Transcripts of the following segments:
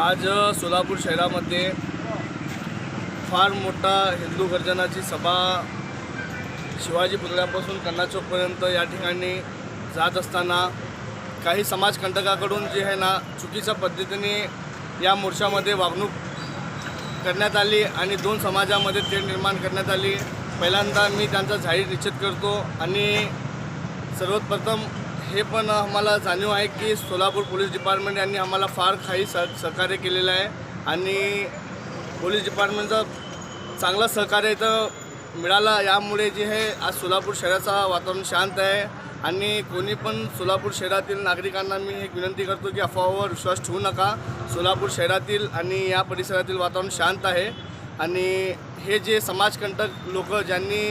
आज सोलापूर शहरामध्ये फार मोठा हिंदू गर्जनाची सभा शिवाजी पुतळ्यापासून कन्ना चौकपर्यंत या ठिकाणी जात असताना काही समाजकंटकाकडून जे आहे ना चुकीच्या पद्धतीने या मोर्चामध्ये वागणूक करण्यात आली आणि दोन समाजामध्ये तेढ निर्माण करण्यात आली. पहिल्यांदा मी त्यांचा जाहीर निषेध करतो आणि सर्वप्रथम हे पण आम्हाला जाणीव आहे की सोलापूर पोलीस डिपार्टमेंट यांनी आम्हाला फार काही सह सहकार्य केलेलं आहे. आणि पोलीस डिपार्टमेंटचं चांगलं सहकार्य इथं मिळालं. यामुळे जे आहे आज सोलापूर शहराचा वातावरण शांत आहे. आणि कोणी पण सोलापूर शहरातील नागरिकांना मी एक विनंती करतो की अफवावर विश्वास ठेवू नका. सोलापूर शहरातील आणि या परिसरातील वातावरण शांत आहे. आणि हे जे समाजकंटक लोक ज्यांनी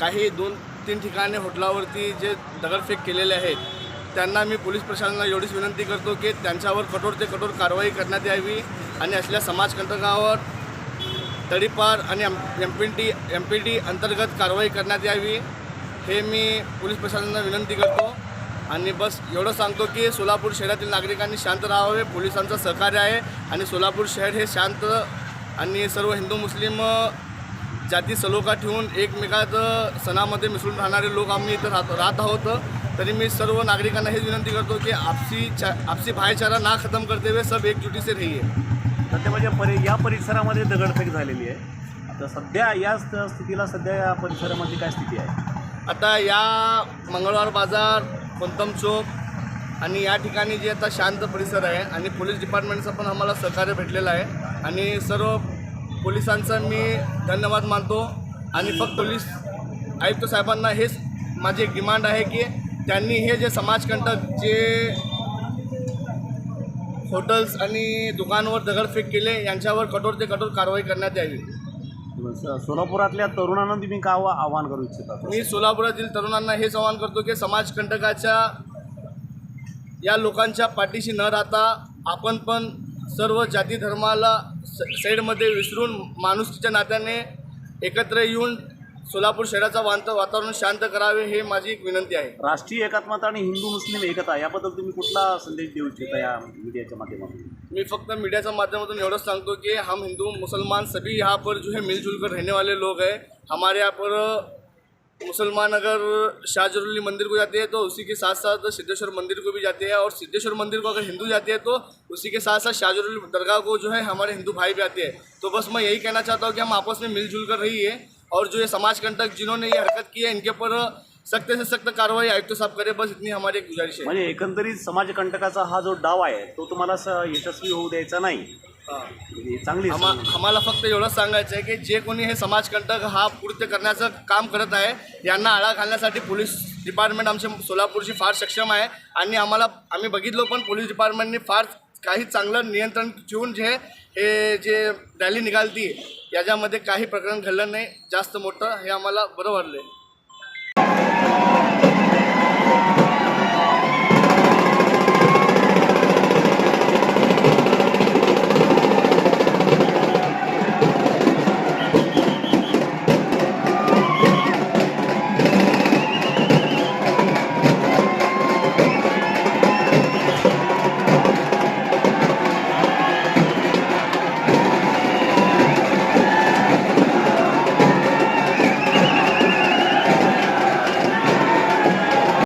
काही दोन तीन ठिकाणी होटलावरती जे दगडफेक केलेले आहेत त्यांना मी पोलीस प्रशासनाला एवढीच विनंती करतो की त्यांच्यावर कठोर ते कठोर कारवाई करण्यात यावी आणि असल्या समाजकंटकावर तडीपार आणि M M P T M P T अंतर्गत कारवाई करण्यात यावी हे मी पोलीस प्रशासनाला विनंती करतो. आणि बस एवढं सांगतो की सोलापूर शहरातील नागरिकांनी शांत राहावे पोलिसांचं सहकार्य आहे आणि सोलापूर शहर हे शांत आणि सर्व हिंदू मुस्लिम जाती सलोखा ठेवून एकमेकात सणामध्ये मिसळून राहणारे लोक आम्ही इथं राहत राहत आहोत. तरी मी सर्व नागरिकांना हेच विनंती करतो की आपसी चा आपसी भाईचारा ना खतम करते हुए सब एकजुटी से रहिए सध्या परि या परिसरामध्ये दगडफेक झालेली आहे. आता सध्या या स्थितीला सध्या या परिसरामध्ये काय स्थिती आहे? आता या मंगळवार बाजार कोंतम चौक आणि या ठिकाणी जे आता शांत परिसर आहे आणि पोलीस डिपार्टमेंटचं पण आम्हाला सहकार्य भेटलेलं आहे. आणि सर्व पोलिसांचा मी धन्यवाद मानतो आणि फक्त पोलीस आयुक्त साहेबांना हेच माझी एक डिमांड आहे की त्यांनी हे जे समाजकंटक जे हॉटेल्स आणि दुकानवर दगडफेक केले यांच्यावर कठोर ते कठोर कारवाई करण्यात यावी. सोलापुरातल्या तरुणांना तुम्ही आवा- आवाहन करू इच्छिता? मी सोलापुरातील तरुणांना हेच आवाहन करतो की समाजकंटकाच्या या लोकांच्या पाठीशी न राहता आपण पण सर्व जाती धर्माला साईडमध्ये विसरून माणुसकीच्या नात्याने एकत्र येऊन सोलापूर शहराचा वांत वातावरण शांत करावे हे माझी एक विनंती आहे. राष्ट्रीय एकात्मता आणि हिंदू मुस्लिम एकता याबद्दल तुम्ही कुठला संदेश देऊ इच्छिता या मीडियाच्या माध्यमातून? मैं फक्त मीडिया माध्यमातून एवढंच सांगतो कि हम हिंदू मुसलमान सभी यहाँ पर जो है मिलजुल कर रहने वाले लोग हैं। हमारे यहाँ पर मुसलमान अगर शाहजरुल्ली मंदिर को जाते हैं तो उसी के साथ साथ सिद्धेश्वर मंदिर को भी जाते हैं और सिद्धेश्वर मंदिर को अगर हिंदू जाते हैं तो उसी के साथ साथ शाहजरुल्ली दरगाह को जो है हमारे हिंदू भाई भी आते हैं। तो बस मैं यही कहना चाहता हूँ कि हम आपस में मिलजुल कर रही है और जो ये समाज कंटक जिन्होंने ये हरकत की है इनके ऊपर सख्त से सख्त कार्रवाई आयुक्त साहब करे बस इतनी हमारी गुजारिश है। म्हणजे एकंदरीत समाजकंटकाचा हा जो डाव आहे तो तुम्हाला यशस्वी होऊ द्यायचा नाही. हाँ. चांगली आम्हा आम्हाला फक्त एवढंच सांगायचं आहे की जे कोणी हे समाजकंटक हा कृत्य करण्याचं काम करत आहे यांना आळा घालण्यासाठी पोलीस डिपार्टमेंट आमच्या सोलापूरची फार सक्षम आहे. आणि आम्हाला आम्ही बघितलो पण पोलीस डिपार्टमेंटने फार काही चांगलं नियंत्रण ठेवून जे हे जे रॅली निघालती याच्यामध्ये काही प्रकरण घडलं नाही. जास्त मोठं हे आम्हाला बरं वाटलं